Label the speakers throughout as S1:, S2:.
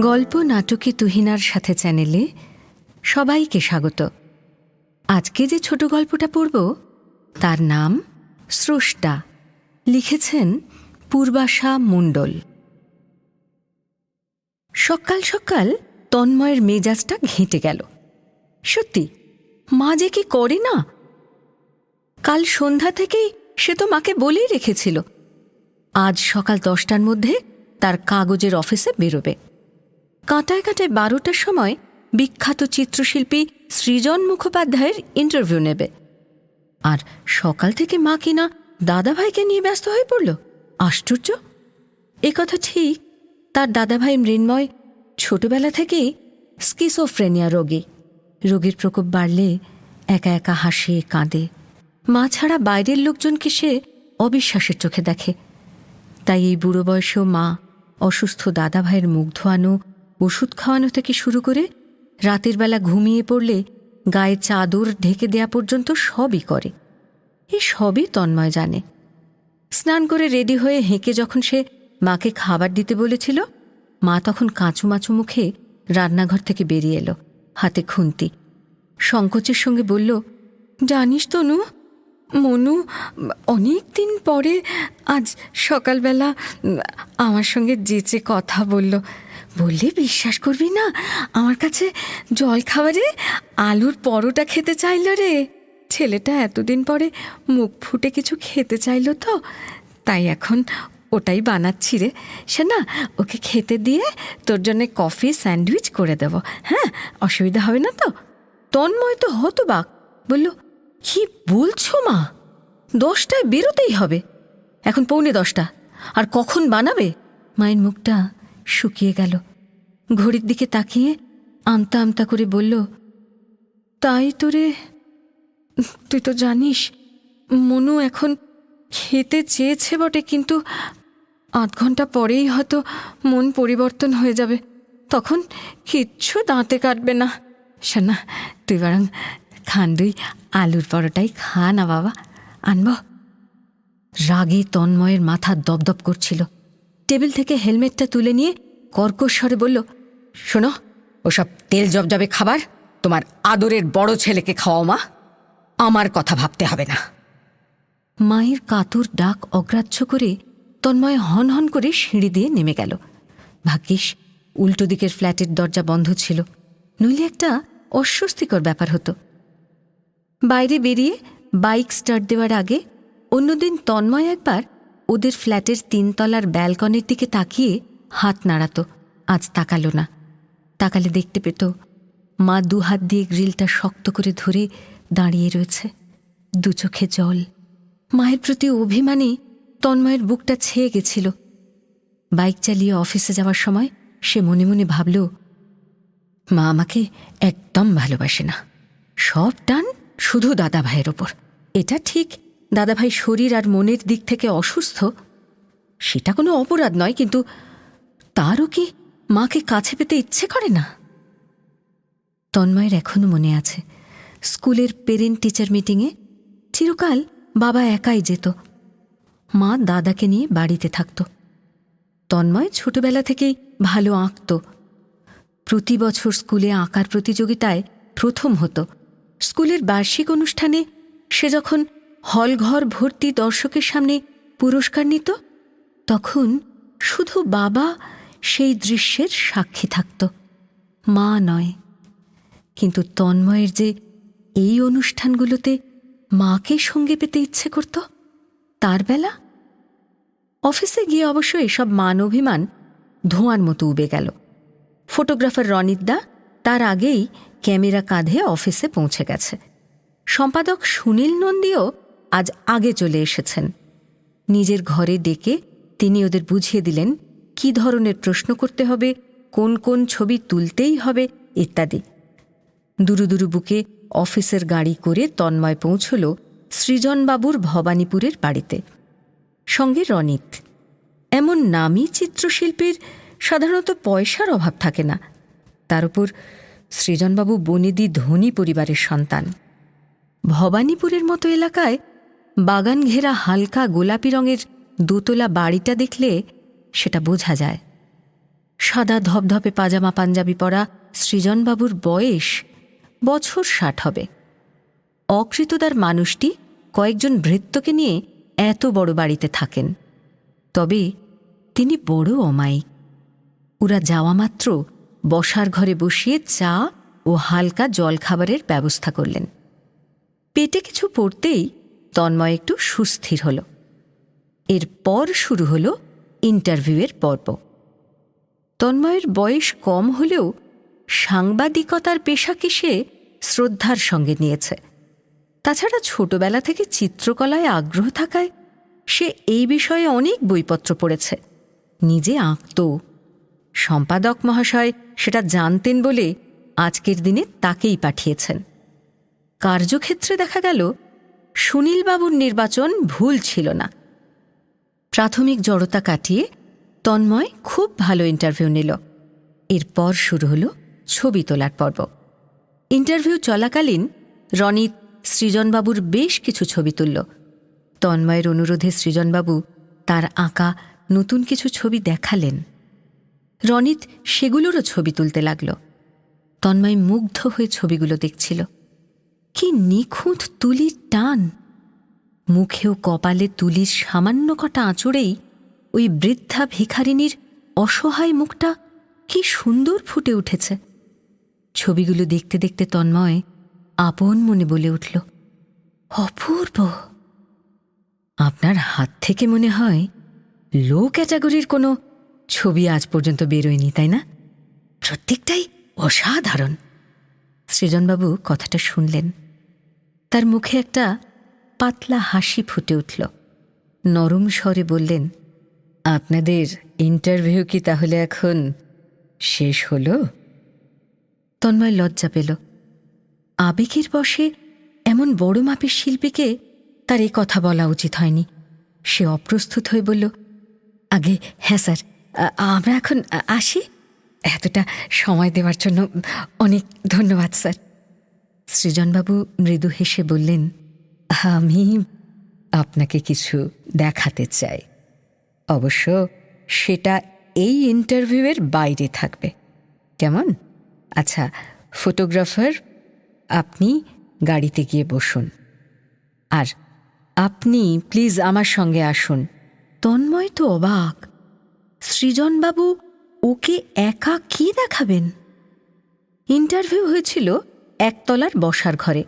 S1: গল্প নাটকে তুহিনার সাথে চ্যানেলে সবাইকে স্বাগত। আজকে যে ছোট গল্পটা পড়ব, তার নাম স্রষ্টা। লিখেছেন পূর্বাশা মণ্ডল। সকাল সকাল তন্ময়ের মেজাজটা ঘেঁটে গেল। সত্যি, মা যে কি করে না? কাল সন্ধ্যা থেকেই সে তো মাকে বলেই রেখেছিল। আজ সকাল দশটার মধ্যে তার কাগজের অফিসে বেরোবে। কাঁটায় কাঁটায় বারোটার সময় বিখ্যাত চিত্রশিল্পী সৃজন মুখোপাধ্যায়ের ইন্টারভিউ নেবে। আর সকাল থেকে মা কিনা দাদাভাইকে নিয়ে ব্যস্ত হয়ে পড়ল। আশ্চর্য। কথা ঠিক, তার দাদাভাই মৃন্ময় ছোটবেলা থেকেই স্কিসোফ্রেনিয়া রোগী। রোগীর প্রকোপ বাড়লে একা একা হাসে, কাঁদে। মা ছাড়া বাইরের লোকজনকে সে অবিশ্বাসের চোখে দেখে। তাই এই বুড়ো বয়সেও মা অসুস্থ দাদা ভাইয়ের মুখ ধোয়ানো ওষুধ খাওয়ানো থেকে শুরু করে রাতের বেলা ঘুমিয়ে পড়লে গায়ে চাদর ঢেকে দেয়া পর্যন্ত সবই করে। এ সবই তন্ময় জানে। স্নান করে রেডি হয়ে হেঁকে যখন সে মাকে খাবার দিতে বলেছিল, মা তখন কাঁচু মাচু মুখে রান্নাঘর থেকে বেরিয়ে এলো, হাতে খুন্তি। সংকোচের সঙ্গে বলল, জানিস তনু, মনু, অনেক দিন পরে আজ সকালবেলা আমার সঙ্গে যেচে কথা বলল বললে বিশ্বাস করবি না? আমার কাছে জল খাবারে আলুর পরোটা খেতে চাইল রে। ছেলেটা এতদিন পরে মুখ ফুটে কিছু খেতে চাইলো তো। তাই এখন ওটাই বানাচ্ছি রে। সে না ওকে খেতে দিয়ে তোর জন্য কফি স্যান্ডউইচ করে দেব। হ্যাঁ অসুবিধা হবে না তো? তন্ময় তো হতো বাক বলল, কি বলছো মা? দশটায় বেরোতেই হবে। এখন পৌনে দশটা। আর কখন বানাবে? মায়ের মুখটা শুকিয়ে গেল। ঘড়ির দিকে তাকিয়ে আমতা আমতা করে বলল, তাই তোরে তুই তো জানিস, মনু এখন খেতে চেয়েছে বটে, কিন্তু আধ ঘণ্টা পরেই হয়তো মন পরিবর্তন হয়ে যাবে। তখন কিচ্ছু দাঁতে কাটবে না। শোনা তুই বরং খান দুই আলুর পরোটাই খা না বাবা। আনব। রাগে তন্ময়ের মাথা দপদপ করছিল। টেবিল থেকে হেলমেটটা তুলে নিয়ে কর্কশ্বরে বলল, শোনো, ওসব তেল জবজবে খাবার, তোমার আদরের বড় ছেলেকে খাওয়াও মা, আমার কথা ভাবতে হবে না। মায়ের কাতর ডাক অগ্রাহ্য করে তন্ময় হন হন করে সিঁড়ি দিয়ে নেমে গেল। ভাগ্যিস উল্টো দিকের ফ্ল্যাটের দরজা বন্ধ ছিল, নইলে একটা অস্বস্তিকর ব্যাপার হতো। বাইরে বেরিয়ে বাইক স্টার্ট দেওয়ার আগে অন্যদিন তন্ময় একবার ওদের ফ্ল্যাটের তিনতলার ব্যালকনির দিকে তাকিয়ে হাত নাড়াতো। আজ তাকালো না। তাকালে দেখতে পেত মা দু হাত দিয়ে গ্রিলটা শক্ত করে ধরে দাঁড়িয়ে রয়েছে। দু চোখে জল। মায়ের প্রতি অভিমানে তন্ময়ের বুকটা ছেয়ে গেছিল। বাইক চালিয়ে অফিসে যাওয়ার সময় সে মনে মনে ভাবল, মা আমাকে একদম ভালোবাসে না। সব টান শুধু দাদা ভাইয়ের ওপর। এটা ঠিক দাদাভাই শরীর আর মনের দিক থেকে অসুস্থ? সেটা কোনো অপরাধ নয়, কিন্তু তারও কি মাকে কাছে পেতে ইচ্ছে করে না? তন্ময়ের এখনও মনে আছে, স্কুলের পেরেন্ট টিচার মিটিংয়ে চিরকাল বাবা একাই যেত। মা দাদাকে নিয়ে বাড়িতে থাকত। তন্ময় ছোটবেলা থেকেই ভালো আঁকত। প্রতি বছর স্কুলে আঁকার প্রতিযোগিতায় প্রথম হতো। স্কুলের বার্ষিক অনুষ্ঠানে সে যখন হলঘর ভর্তি দর্শকের সামনে পুরস্কার নিত, তখন শুধু বাবা সেই দৃশ্যের সাক্ষী থাকত, মা নয়। কিন্তু তন্ময়ের যে এই অনুষ্ঠানগুলোতে মাকে সঙ্গে পেতে ইচ্ছে করত, তার বেলা? অফিসে গিয়ে অবশ্য এসব মান অভিমান ধোঁয়ার মতো উবে গেল। ফটোগ্রাফার রনিতদা তার আগেই ক্যামেরা কাঁধে অফিসে পৌঁছে গেছে। সম্পাদক সুনীল নন্দীও আজ আগে চলে এসেছেন। নিজের ঘরে ডেকে তিনি ওদের বুঝিয়ে দিলেন, কি ধরনের প্রশ্ন করতে হবে, কোন কোন ছবি তুলতেই হবে, ইত্যাদি। দুরু দুরু বুকে অফিসের গাড়ি করে তন্ময় পৌঁছল সৃজনবাবুর ভবানীপুরের বাড়িতে। সঙ্গে রনিত। এমন নামী চিত্রশিল্পীর সাধারণত পয়সার অভাব থাকে না। তার উপর সৃজনবাবু বনেদি ধনী পরিবারের সন্তান। ভবানীপুরের মতো এলাকায় বাগান ঘেরা হালকা গোলাপি রঙের দোতলা বাড়িটা দেখলে সেটা বোঝা যায়। সাদা ধপধপে পাজামা পাঞ্জাবি পরা সৃজনবাবুর বয়স বছর ষাট হবে। অকৃতদার মানুষটি কয়েকজন ভৃত্যকে নিয়ে এত বড় বাড়িতে থাকেন। তবে তিনি বড় অমায়িক। ওরা যাওয়া মাত্র বসার ঘরে বসিয়ে চা ও হালকা জলখাবারের ব্যবস্থা করলেন। পেটে কিছু পড়তেই তন্ময় একটু সুস্থির হল। এরপর শুরু হল ইন্টারভিউয়ের পর্ব। তন্ময়ের বয়স কম হলেও সাংবাদিকতার পেশাকে সে শ্রদ্ধার সঙ্গে নিয়েছে। তাছাড়া ছোটবেলা থেকে চিত্রকলায় আগ্রহ থাকায় সে এই বিষয়ে অনেক বইপত্র পড়েছে। নিজে আঁকত। সম্পাদক মহাশয় সেটা জানতেন বলে আজকের দিনে তাকেই পাঠিয়েছেন। কার্যক্ষেত্রে দেখা গেল সুনীলবাবুর নির্বাচন ভুল ছিল না। প্রাথমিক জড়তা কাটিয়ে তন্ময় খুব ভালো ইন্টারভিউ নিল। এরপর শুরু হল ছবি তোলার পর্ব। ইন্টারভিউ চলাকালীন রনিত সৃজনবাবুর বেশ কিছু ছবি তুলল। তন্ময়ের অনুরোধে সৃজনবাবু তার আঁকা নতুন কিছু ছবি দেখালেন। রনিত সেগুলোরও ছবি তুলতে লাগল। তন্ময় মুগ্ধ হয়ে ছবিগুলো দেখছিল। কি নিখুঁত তুলির টান? মুখেও কপালে তুলির সামান্য কটা আঁচড়েই ওই বৃদ্ধা ভিখারিনীর অসহায় মুখটা কি সুন্দর ফুটে উঠেছে। ছবিগুলো দেখতে দেখতে তন্ময় আপন মনে বলে উঠল, অপূর্ব! আপনার হাত থেকে মনে হয় লো ক্যাটাগরির কোনো ছবি আজ পর্যন্ত বেরোয়নি, তাই না? প্রত্যেকটাই অসাধারণ! সৃজনবাবু কথাটা শুনলেন। তার মুখে একটা পাতলা হাসি ফুটে উঠল। নরম স্বরে বললেন, আপনাদের ইন্টারভিউ কি তাহলে এখন শেষ হল? তন্ময় লজ্জা পেল। আবেগের বসে এমন বড় মাপের শিল্পীকে তার এ কথা বলা উচিত হয়নি। সে অপ্রস্তুত হয়ে বলল, আগে হ্যাঁ স্যার আমরা এখন আসি। এতটা সময় দেওয়ার জন্য অনেক ধন্যবাদ স্যার। সৃজনবাবু মৃদু হেসে বললেন, আমি আপনাকে কিছু দেখাতে চাই। অবশ্য সেটা এই ইন্টারভিউয়ের বাইরে থাকবে। কেমন? আচ্ছা ফটোগ্রাফার, আপনি গাড়িতে গিয়ে বসুন। আর আপনি প্লিজ আমার সঙ্গে আসুন। তন্ময় তো অবাক। সৃজনবাবু ওকে একা কি দেখাবেন? ইন্টারভিউ হয়েছিল একতলার বসার ঘরে।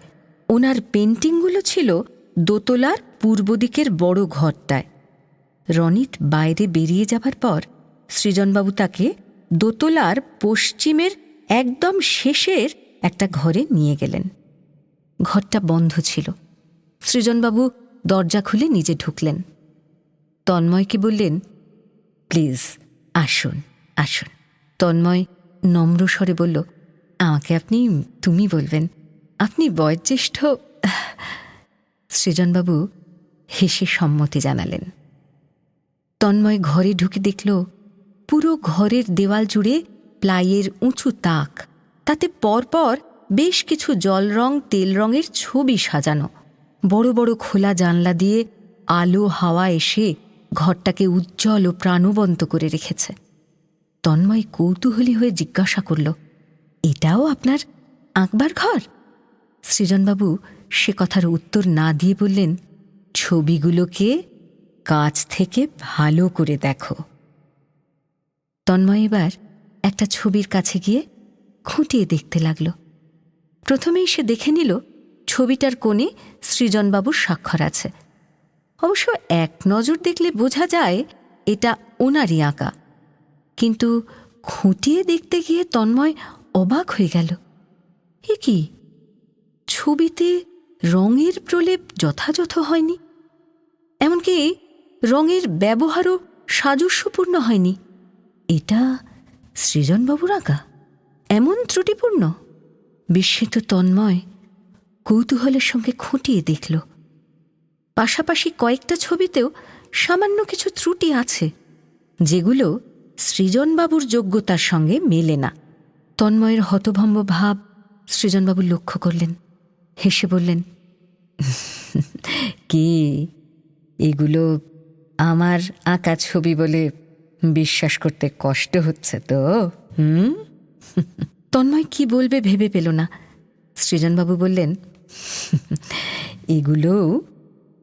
S1: ওনার পেন্টিংগুলো ছিল দোতলার পূর্ব দিকের বড় ঘরটায়। রনিত বাইরে বেরিয়ে যাবার পর সৃজনবাবু তাকে দোতলার পশ্চিমের একদম শেষের একটা ঘরে নিয়ে গেলেন। ঘরটা বন্ধ ছিল। সৃজনবাবু দরজা খুলে নিজে ঢুকলেন। তন্ময়কে বললেন, প্লিজ, আসুন আসুন। তন্ময় নম্র স্বরে বলল আমাকে আপনি, তুমি বলবেন, আপনি বয়োজ্যেষ্ঠ। সৃজনবাবু হেসে সম্মতি জানালেন। তন্ময় ঘরে ঢুকে দেখল, পুরো ঘরের দেওয়াল জুড়ে প্লাইয়ের উঁচু তাক। তাতে পরপর বেশ কিছু জল রং, তেল রঙের ছবি সাজানো। বড় বড় খোলা জানলা দিয়ে আলো, হাওয়া এসে ঘরটাকে উজ্জ্বল ও প্রাণবন্ত করে রেখেছে। তন্ময় কৌতূহলী হয়ে জিজ্ঞাসা করল এটাও আপনার আঁকবার ঘর? সৃজনবাবু সে কথার উত্তর না দিয়ে বললেন, ছবিগুলোকে কাছ থেকে ভালো করে দেখো। তন্ময় এবার একটা ছবির কাছে গিয়ে খুঁটিয়ে দেখতে লাগল। প্রথমেই সে দেখে নিল, ছবিটার কোণে সৃজনবাবুর স্বাক্ষর আছে। অবশ্য এক নজর দেখলে বোঝা যায় এটা ওনারই আঁকা। কিন্তু খুঁটিয়ে দেখতে গিয়ে তন্ময় অবাক হয়ে গেল। এ কি? ছবিতে রঙের প্রলেপ যথাযথ হয়নি? এমনকি রঙের ব্যবহারও সাজস্যপূর্ণ হয়নি। এটা সৃজনবাবুর আঁকা। এমন ত্রুটিপূর্ণ। বিস্মিত তন্ময় কৌতূহলের সঙ্গে খুঁটিয়ে দেখল। পাশাপাশি কয়েকটা ছবিতেও সামান্য কিছু ত্রুটি আছে, যেগুলো সৃজনবাবুর যোগ্যতার সঙ্গে মেলে না। তন্ময়ের হতভম্ব ভাব সৃজনবাবু লক্ষ্য করলেন। হেসে বললেন কি? এগুলো আমার আঁকা ছবি বলে বিশ্বাস করতে কষ্ট হচ্ছে তো? হুম? তন্ময় কি বলবে ভেবে পেল না। সৃজনবাবু বললেন এগুলো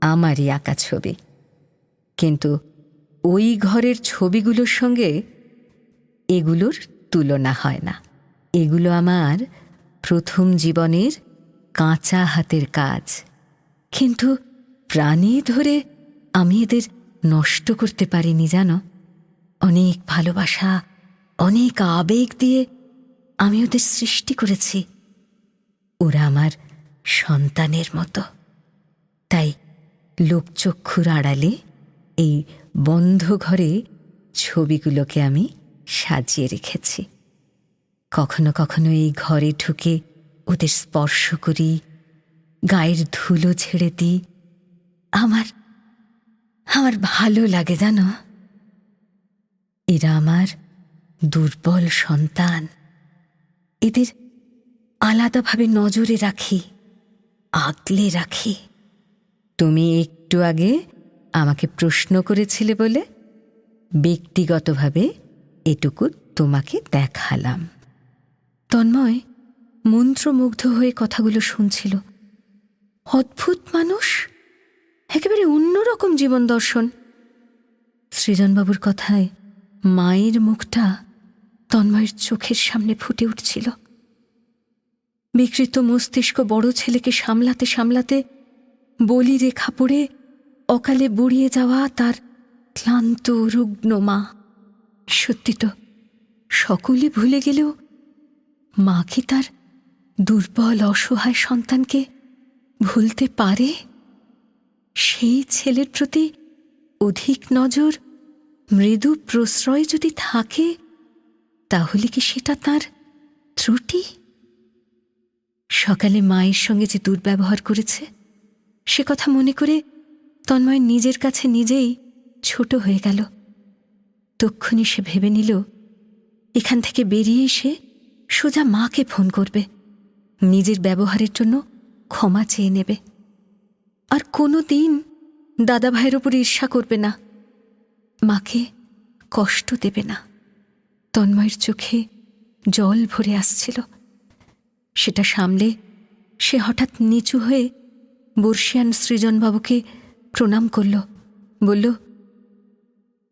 S1: আমারই আঁকা ছবি। কিন্তু ওই ঘরের ছবিগুলোর সঙ্গে এগুলোর তুলনা হয় না। এগুলো আমার প্রথম জীবনের কাঁচা হাতের কাজ। কিন্তু প্রাণে ধরে আমি এদের নষ্ট করতে পারিনি, জানো? অনেক ভালোবাসা, অনেক আবেগ দিয়ে আমি ওদের সৃষ্টি করেছি। ওরা আমার সন্তানের মতো। তাই লোকচক্ষুর আড়ালে এই বন্ধ ঘরে ছবিগুলোকে আমি সাজিয়ে রেখেছি। কখনো কখনো এই ঘরে ঢুকে ওদের স্পর্শ করি, গায়ের ধুলো ছেড়ে দিই। আমার আমার ভালো লাগে জানো? এরা আমার দুর্বল সন্তান। এদের আলাদাভাবে নজরে রাখি আগলে রাখি। তুমি একটু আগে আমাকে প্রশ্ন করেছিলে বলে, ব্যক্তিগতভাবে এটুকু তোমাকে দেখালাম। তন্ময় মন্ত্রমুগ্ধ হয়ে কথাগুলো শুনছিল। অদ্ভুত মানুষ? একেবারে অন্যরকম জীবন দর্শন। সৃজনবাবুর কথায় মায়ের মুখটা তন্ময়ের চোখের সামনে ফুটে উঠছিল। বিকৃত মস্তিষ্ক বড় ছেলেকে সামলাতে সামলাতে বলি রেখা পড়ে অকালে বুড়িয়ে যাওয়া তার ক্লান্ত, রুগ্ন মা। সত্যি তো, সকলে ভুলে গেলেও মা কি তার দুর্বল, অসহায় সন্তানকে ভুলতে পারে? সেই ছেলের প্রতি অধিক নজর, মৃদু প্রশ্রয় যদি থাকে, তাহলে কি সেটা তার ত্রুটি? সকালে মায়ের সঙ্গে যে দুর্ব্যবহার করেছে, সে কথা মনে করে তন্ময় নিজের কাছে নিজেই ছোট হয়ে গেল। তক্ষুনি সে ভেবে নিল, এখান থেকে বেরিয়ে এসে সোজা মাকে ফোন করবে। নিজের ব্যবহারের জন্য ক্ষমা চেয়ে নেবে। আর কোনো দিন দাদা ভাইয়ের ওপর ঈর্ষা করবে না। মাকে কষ্ট দেবে না। তন্ময়ের চোখে জল ভরে আসছিল। সেটা সামলে সে হঠাৎ নিচু হয়ে বর্ষিয়ান সৃজনবাবুকে প্রণাম করল। বলল,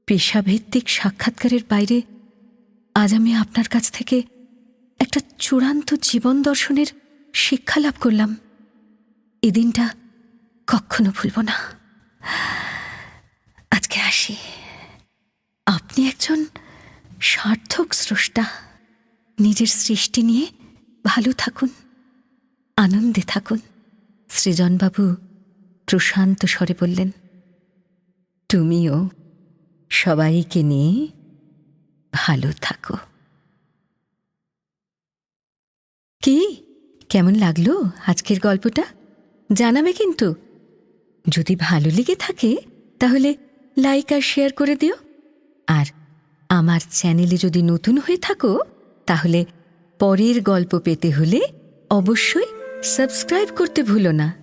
S1: পেশাভিত্তিক সাক্ষাৎকারের বাইরে আজ আমি আপনার কাছ থেকে একটা চূড়ান্ত জীবন দর্শনের শিক্ষা লাভ করলাম। এই দিনটা কখনো ভুলব না। আজকে আসি। আপনি একজন সার্থক স্রষ্টা। নিজের সৃষ্টি নিয়ে ভালো থাকুন, আনন্দে থাকুন। সৃজনবাবু প্রশান্ত স্বরে বললেন, তুমিও সবাইকে নিয়ে ভালো থাকো। কি? কেমন লাগল আজকের গল্পটা? জানাবে কিন্তু। যদি ভালো লেগে থাকে, তাহলে লাইক আর শেয়ার করে দিও। আর আমার চ্যানেলে যদি নতুন হয়ে থাকো, তাহলে পরের গল্প পেতে হলে অবশ্যই সাবস্ক্রাইব করতে ভুলো না।